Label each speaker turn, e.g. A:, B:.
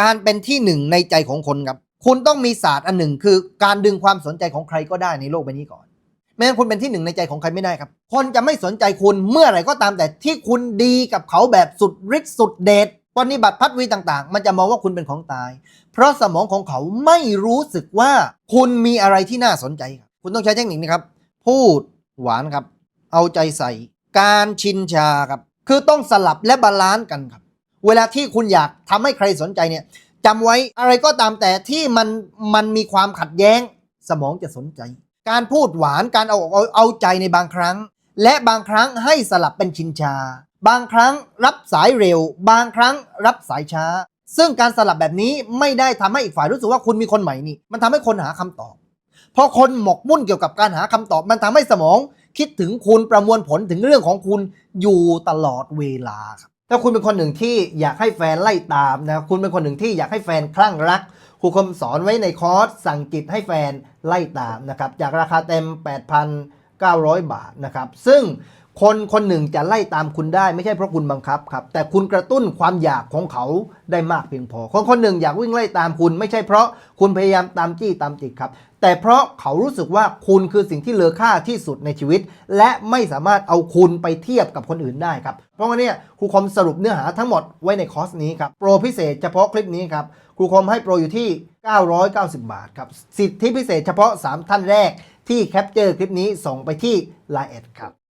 A: การเป็นที่หนึ่งในใจของคนครับ คุณต้องมีศาสตร์อันหนึ่ง คือการดึงความสนใจของใครก็ได้ในโลกใบนี้ก่อนไม่งั้นคุณเป็นที่หนึ่งในใจของใครไม่ได้ครับ คนจะไม่สนใจคุณเมื่อไหร่ก็ตามแต่ที่คุณดีกับเขาแบบสุดฤทธิ์สุดเดชปฏิบัติพัดวีต่างๆ มันจะมองว่าคุณเป็นของตาย เพราะสมองของเขาไม่รู้สึกว่าคุณมีอะไรที่น่าสนใจครับ คุณต้องใช้เทคนิคนี้ครับ พูดหวานครับ เอาใจใส่ การชินชาครับ คือต้องสลับและบาลานซ์กันครับ เวลาที่คุณอยากทำให้ใครสนใจเนี่ยจำไว้อะไรก็ตามแต่ที่มันมันมีความขัดแย้ง สมองจะสนใจ การพูดหวานการเอาเอาเอาใจในบางครั้ง และบางครั้งให้สลับเป็นชินชา บางครั้งรับสายเร็ว บางครั้งรับสายช้า ซึ่งการสลับแบบนี้ไม่ได้ทำให้อีกฝ่ายรู้สึกว่าคุณมีคนใหม่นี่ มันทำให้คนหาคำตอบพราะคนหมกมุ่นเกี่ยวกับการหาคำตอบมันทำให้สมอง คิดถึงคุณประมวลผลถึงเรื่องของคุณอยู่ตลอดเวลาครับ ถ้าคุณเป็นคนหนึ่งที่อยากให้แฟนไล่ตามนะคุณเป็นคนหนึ่งที่อยากให้แฟนคลั่งรักครูคมสอนไว้ในคอร์สสั่งจิตให้แฟนไล่ตามนะครับจากราคาเต็ม 8,900 บาทนะครับซึ่ง คนคนหนึ่งจะไล่ตามคุณได้ไม่ใช่เพราะคุณบังคับครับ แต่คุณกระตุ้นความอยากของเขาได้มากเพียงพอ คนคนหนึ่งอยากวิ่งไล่ตามคุณ ไม่ใช่เพราะคุณพยายามตามจี้ตามจิกครับ แต่เพราะเขารู้สึกว่าคุณคือสิ่งที่เลอค่าที่สุดในชีวิต และไม่สามารถเอาคุณไปเทียบกับคนอื่นได้ครับ เพราะงั้นเนี่ยครูคอมสรุปเนื้อหาทั้งหมดไว้ในคอร์สนี้ครับโปรพิเศษเฉพาะคลิปนี้ครับครูคอมให้โปรอยู่ที่ 990 บาทครับสิทธิพิเศษเฉพาะ 3 ท่านแรกที่แคปเจอร์คลิปนี้ส่งไปที่ Line แอดครับ